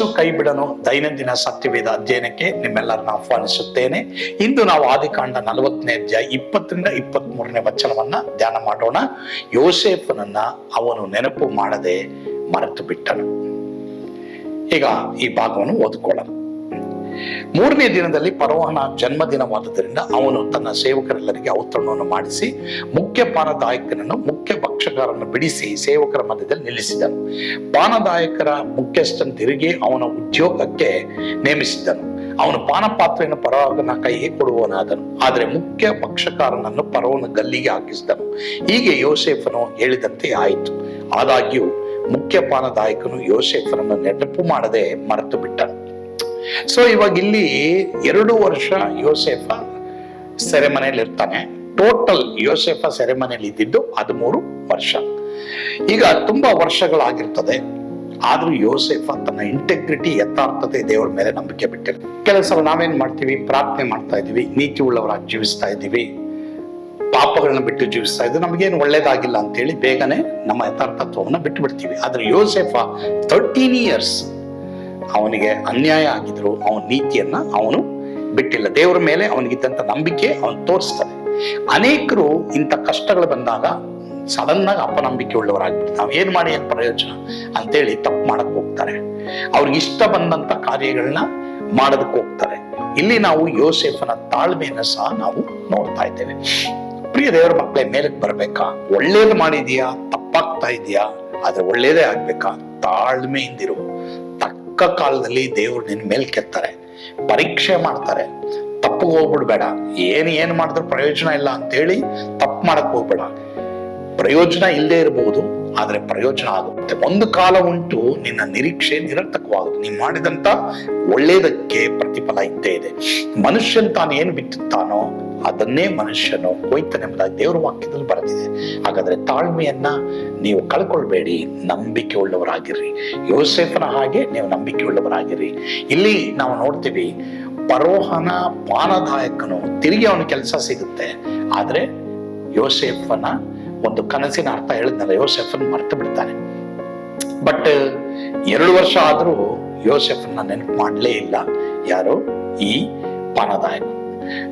ಯೇಸು ಕೈ ಬಿಡನು. ದೈನಂದಿನ ಸತ್ಯವೇದ ಅಧ್ಯಯನಕ್ಕೆ ನಿಮ್ಮೆಲ್ಲರನ್ನ ಆಹ್ವಾನಿಸುತ್ತೇನೆ. ಇಂದು ನಾವು ಆದಿಕಾಂಡ ನಲವತ್ತನೇ ಅಧ್ಯಾಯ ಇಪ್ಪತ್ತರಿಂದ ಇಪ್ಪತ್ತ್ ಮೂರನೇ ವಚನವನ್ನ ಧ್ಯಾನ ಮಾಡೋಣ. ಯೋಸೇಫನನ್ನ ಅವನು ನೆನಪು ಮಾಡದೆ ಮರೆತು ಬಿಟ್ಟನು ಈಗ ಈ ಭಾಗವನ್ನು ಓದಿಕೊಳ್ಳೋಣ. ಮೂರನೇ ದಿನದಲ್ಲಿ ಪರೋಹನ ಜನ್ಮದಿನವಾದುದರಿಂದ ಅವನು ತನ್ನ ಸೇವಕರೆಲ್ಲರಿಗೆ ಔತಣವನ್ನು ಮಾಡಿಸಿ ಮುಖ್ಯ ಪಾನದಾಯಕನನ್ನು, ಮುಖ್ಯ ಭಕ್ಷಕರನ್ನು ಬಿಡಿಸಿ ಸೇವಕರ ಮಧ್ಯದಲ್ಲಿ ನಿಲ್ಲಿಸಿದನು. ಪಾನದಾಯಕರ ಮುಖ್ಯಸ್ಥನ್ ತಿರುಗಿ ಅವನ ಉದ್ಯೋಗಕ್ಕೆ ನೇಮಿಸಿದನು. ಅವನು ಪಾನಪಾತ್ರೆಯನ್ನು ಪರವನ ಕೈಗೆ ಕೊಡುವವನಾದನು. ಆದರೆ ಮುಖ್ಯ ಪಕ್ಷಕಾರನನ್ನು ಪರವನ ಗಲ್ಲಿಗೆ ಹಾಕಿಸಿದನು. ಹೀಗೆ ಯೋಸೇಫನು ಹೇಳಿದಂತೆ ಆಯಿತು. ಆದಾಗ್ಯೂ ಮುಖ್ಯ ಪಾನದಾಯಕನು ಯೋಸೇಫನನ್ನು ನೆನಪು ಮಾಡದೆ ಮರೆತು ಬಿಟ್ಟನು ಸೊ ಇವಾಗ ಇಲ್ಲಿ ಎರಡು ವರ್ಷ ಯೋಸೆಫ ಸೆರೆಮನೆಯಲ್ಲಿ ಇರ್ತಾನೆ ಟೋಟಲ್ ಯೋಸೆಫ ಸೆರೆಮನೆಯಲ್ಲಿ ಇದ್ದಿದ್ದು ಹದಿಮೂರು ವರ್ಷ. ಈಗ ತುಂಬಾ ವರ್ಷಗಳಾಗಿರ್ತದೆ. ಆದ್ರೂ ಯೋಸೆಫ ತನ್ನ ಇಂಟೆಗ್ರಿಟಿ ಯಥಾರ್ಥತೆ ದೇವರ ಮೇಲೆ ನಂಬಿಕೆ ಬಿಟ್ಟಿರು ಕೆಲವು ನಾವೇನ್ ಮಾಡ್ತೀವಿ? ಪ್ರಾರ್ಥನೆ ಮಾಡ್ತಾ ಇದೀವಿ ನೀತಿ ಉಳ್ಳವರಾಗಿ ಜೀವಿಸ್ತಾ ಇದ್ದೀವಿ. ಪಾಪಗಳನ್ನ ಬಿಟ್ಟು ಜೀವಿಸ್ತಾ ಇದ್ದು ನಮಗೇನು ಒಳ್ಳೇದಾಗಿಲ್ಲ ಅಂತೇಳಿ ಬೇಗನೆ ನಮ್ಮ ಯಥಾರ್ಥತ್ವವನ್ನು ಬಿಟ್ಟು ಬಿಡ್ತೀವಿ ಆದ್ರೆ ಯೋಸೆಫ ತರ್ಟೀನ್ ಇಯರ್ಸ್ ಅವನಿಗೆ ಅನ್ಯಾಯ ಆಗಿದ್ರು ಅವನ ನೀತಿಯನ್ನ ಅವನು ಬಿಟ್ಟಿಲ್ಲ. ದೇವರ ಮೇಲೆ ಅವನಿಗಿದ್ದಂತ ನಂಬಿಕೆ ಅವನು ತೋರಿಸ್ತಾನೆ. ಅನೇಕರು ಇಂಥ ಕಷ್ಟಗಳು ಬಂದಾಗ ಸಡನ್ ಆಗಿ ಅಪನಂಬಿಕೆ ಉಳ್ಳವರಾಗ್ಬಿಟ್ಟು ನಾವು ಏನ್ ಮಾಡಿ ಏನ್ ಪ್ರಯೋಜನ ಅಂತೇಳಿ ತಪ್ಪು ಮಾಡಕ್ ಹೋಗ್ತಾರೆ. ಅವ್ರಿಗೆ ಇಷ್ಟ ಬಂದಂತ ಕಾರ್ಯಗಳನ್ನ ಮಾಡೋದಕ್ಕೆ ಹೋಗ್ತಾರೆ. ಇಲ್ಲಿ ನಾವು ಯೋಸೆಫನ ತಾಳ್ಮೆಯನ್ನ ಸಹ ನಾವು ನೋಡ್ತಾ ಇದ್ದೇವೆ. ಪ್ರಿಯ ದೇವರ ಮಕ್ಕಳೇ ಮೇಲಕ್ಕೆ ಬರ್ಬೇಕಾ? ಒಳ್ಳೇದು ಮಾಡಿದೀಯಾ? ತಪ್ಪಾಗ್ತಾ ಇದೆಯಾ? ಆದ್ರೆ ಒಳ್ಳೇದೇ ಆಗ್ಬೇಕಾ? ತಾಳ್ಮೆಯಿಂದಿರು. ತಕ್ಕ ಕಾಲದಲ್ಲಿ ದೇವ್ರು ನಿನ್ ಮೇಲೆ ಕೆತ್ತಾರೆ, ಪರೀಕ್ಷೆ ಮಾಡ್ತಾರೆ. ತಪ್ಪು ಹೋಗ್ಬಿಡ್ಬೇಡ. ಏನ್ ಏನ್ ಮಾಡಿದ್ರು ಪ್ರಯೋಜನ ಇಲ್ಲ ಅಂತೇಳಿ ತಪ್ಪು ಮಾಡಕ್ ಹೋಗ್ಬೇಡ. ಪ್ರಯೋಜನ ಇಲ್ಲದೆ ಇರಬಹುದು ಆದ್ರೆ ಪ್ರಯೋಜನ ಆಗುತ್ತೆ. ಒಂದು ಕಾಲ ಉಂಟು, ನಿನ್ನ ನಿರೀಕ್ಷೆ ನಿರರ್ಥಕವಾಗುತ್ತೆ. ನೀನ್ ಮಾಡಿದಂತ ಒಳ್ಳೇದಕ್ಕೆ ಪ್ರತಿಫಲ ಇದ್ದೇ ಇದೆ. ಮನುಷ್ಯನ್ ತಾನು ಏನು ಬಿತ್ತುತ್ತಾನೋ ಅದನ್ನೇ ಮನುಷ್ಯನು ಕೊಯ್ತಾನೆಂಬುದಾಗಿ ದೇವರ ವಾಕ್ಯದಲ್ಲಿ ಬರೆದಿದೆ. ಹಾಗಾದ್ರೆ ತಾಳ್ಮೆಯನ್ನ ನೀವು ಕಳ್ಕೊಳ್ಬೇಡಿ ನಂಬಿಕೆ ಉಳ್ಳವರಾಗಿರ್ರಿ ಯೋಸೆಫನ ಹಾಗೆ ನೀವು ನಂಬಿಕೆ ಉಳ್ಳವರಾಗಿರ್ರಿ ಇಲ್ಲಿ ನಾವು ನೋಡ್ತೀವಿ ಪರೋಹನ ಪಾನದಾಯಕನು ತಿರುಗಿ ಅವನ ಕೆಲಸ ಸಿಗುತ್ತೆ. ಆದ್ರೆ ಯೋಸೆಫನ ಒಂದು ಕನಸಿನ ಅರ್ಥ ಹೇಳಿದ್ನಲ್ಲ, ಯೋಸೆಫನ್ ಮರ್ತು ಬಿಡ್ತಾನೆ. ಬಟ್ ಎರಡು ವರ್ಷ ಆದರೂ ಯೋಸೆಫನ್ನ ನೆನಪು ಮಾಡಲೇ ಇಲ್ಲ. ಯಾರು? ಈ ಪಾನದಾಯಕ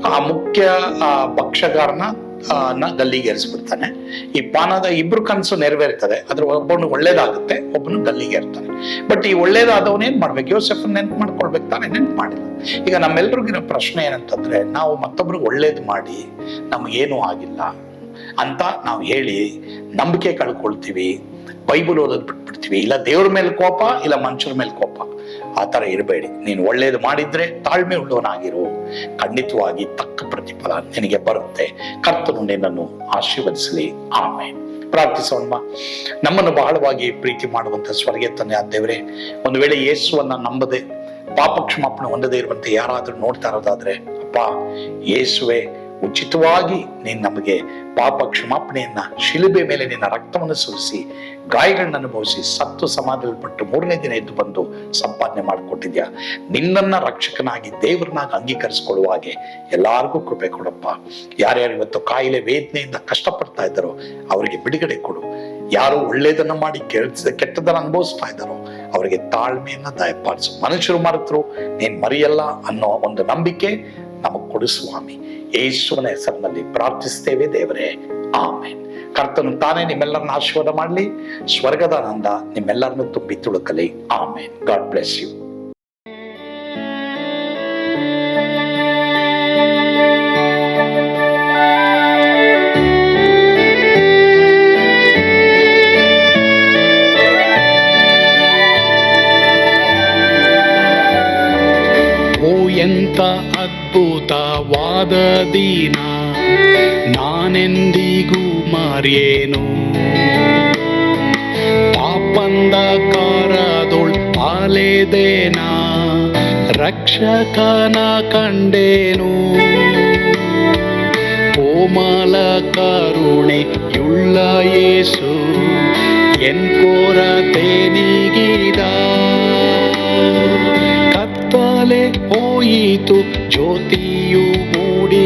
ಆ ಮುಖ್ಯ ಆ ಭಕ್ಷಗಾರನ ಆ, ನ ಗಲ್ಲಿಗೆ ಏರಿಸ್ಬಿಡ್ತಾನೆ ಈ ಪಾನದ ಇಬ್ರು ಕನಸು ನೆರವೇರ್ತದೆ ಅದ್ರ ಒಬ್ಬನು ಒಳ್ಳೇದಾಗುತ್ತೆ ಒಬ್ಬನು ಗಲ್ಲಿಗೆ ಇರ್ತಾನೆ ಬಟ್ ಈ ಒಳ್ಳೇದಾದವನ್ ಏನ್ ಮಾಡ್ಬೇಕು? ಯೋಸೆಫ್ ನೆನ್ಪು ಮಾಡ್ಕೊಳ್ಬೇಕು ತಾನೆ ನೆನ್ಪು ಮಾಡಿಲ್ಲ. ಈಗ ನಮ್ಮೆಲ್ರಿಗಿರೋ ಪ್ರಶ್ನೆ ಏನಂತಂದ್ರೆ ನಾವು ಮತ್ತೊಬ್ರಿಗೆ ಒಳ್ಳೇದು ಮಾಡಿ ನಮಗೇನು ಆಗಿಲ್ಲ ಅಂತ ನಾವು ಹೇಳಿ ನಂಬಿಕೆ ಕಳ್ಕೊಳ್ತೀವಿ ಬೈಬಲ್ ಓದೋದ್ ಬಿಟ್ಬಿಡ್ತೀವಿ. ಇಲ್ಲ ದೇವ್ರ ಮೇಲೆ ಕೋಪ ಇಲ್ಲ ಮನುಷ್ಯರ ಮೇಲೆ ಕೋಪ. ಆ ಥರ ಇರಬೇಡಿ. ನೀನು ಒಳ್ಳೇದು ಮಾಡಿದ್ರೆ ತಾಳ್ಮೆ ಉಳ್ಳವನಾಗಿರು. ಖಂಡಿತವಾಗಿ ತಕ್ಕ ಪ್ರತಿಫಲ ನಿನಗೆ ಬರುತ್ತೆ. ಕರ್ತನು ನಿನ್ನನ್ನು ಆಶೀರ್ವದಿಸಲಿ. ಆಮೇಲೆ ಪ್ರಾರ್ಥಿಸೋಣ ನಮ್ಮನ್ನು ಬಹಳವಾಗಿ ಪ್ರೀತಿ ಮಾಡುವಂತ ಸ್ವರ್ಗೆ ತಂದೆ ದೇವರೇ, ಒಂದು ವೇಳೆ ಯೇಸುವನ್ನ ನಂಬದೆ ಪಾಪ ಕ್ಷಮಾಪಣೆ ಹೊಂದದೇ ಇರುವಂತೆ ಯಾರಾದರೂ ನೋಡ್ತಾ ಇರೋದಾದ್ರೆ, ಅಪ್ಪ, ಯೇಸುವೆ ಉಚಿತವಾಗಿ ನೀನು ನಮಗೆ ಪಾಪ ಕ್ಷಮಾಪಣೆಯನ್ನ, ಶಿಲುಬೆ ಮೇಲೆ ನಿನ್ನ ರಕ್ತವನ್ನು ಸುರಿಸಿ, ಗಾಯಗಳನ್ನು ಅನುಭವಿಸಿ, ಸತ್ತು ಸಮಾಧಿಯಲ್ಪಟ್ಟು ಮೂರನೇ ದಿನ ಎದ್ದು ಬಂದು ಸಂಪಾದನೆ ಮಾಡಿಕೊಟ್ಟಿದ್ಯಾ? ನಿನ್ನನ್ನ ರಕ್ಷಕನಾಗಿ ದೇವರನ್ನಾಗಿ ಅಂಗೀಕರಿಸಿಕೊಳ್ಳುವ ಹಾಗೆ ಎಲ್ಲಾರ್ಗೂ ಕೃಪೆ ಕೊಡಪ್ಪ. ಯಾರ್ಯಾರು ಇವತ್ತು ಕಾಯಿಲೆ, ವೇದನೆಯಿಂದ ಕಷ್ಟಪಡ್ತಾ ಇದ್ದಾರೋ ಅವರಿಗೆ ಬಿಡುಗಡೆ ಕೊಡು. ಯಾರು ಒಳ್ಳೇದನ್ನ ಮಾಡಿ ಕೆಲ್ಸ ಕೆಟ್ಟದನ್ನ ಅನುಭವಿಸ್ತಾ ಇದ್ದಾರೋ ಅವರಿಗೆ ತಾಳ್ಮೆಯನ್ನ ದಯಪಾಲಿಸು. ಮನುಷ್ಯರು ಮರೆತರು, ನೀನ್ ಮರೆಯಲ್ಲ ಅನ್ನೋ ಒಂದು ನಂಬಿಕೆ ನಮಗ್ ಕೊಡು ಸ್ವಾಮಿ. ಯೇಸುವನ ಹೆಸರಿನಲ್ಲಿ ಪ್ರಾರ್ಥಿಸ್ತೇವೆ ದೇವರೇ. ಆಮೇನ್. ಕರ್ತನು ತಾನೇ ನಿಮ್ಮೆಲ್ಲರನ್ನ ಆಶೀರ್ವಾದ ಮಾಡಲಿ. ಸ್ವರ್ಗದ ಆನಂದ ನಿಮ್ಮೆಲ್ಲರನ್ನು ತುಂಬಿ ತುಳುಕಲಿ. ಆಮೇನ್. God bless you. ಎಂತ ಆದ ದಿನ, ನಾನೆಂದಿಗೂ ಮರೆಯೇನು? ಪಾಪಂದ ಕಾರದೊಳ್ ಅಲೆದೇನ ರಕ್ಷಕನ ಕಂಡೇನು? ಕೋಮಲ ಕರುಣೆಯುಳ್ಳ ಯೇಸು ಎನ್ ಕೊರತೆ ನೀಗಿದ ಕತ್ತಲೆ ಹೋಯಿತು ಜ್ಯೋತಿಯು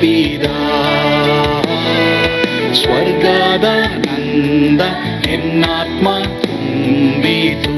ಬೀದ ಸ್ವರ್ಗದ ನಂದ ಎನ್ನಾತ್ಮ ತುಂಬಿತು.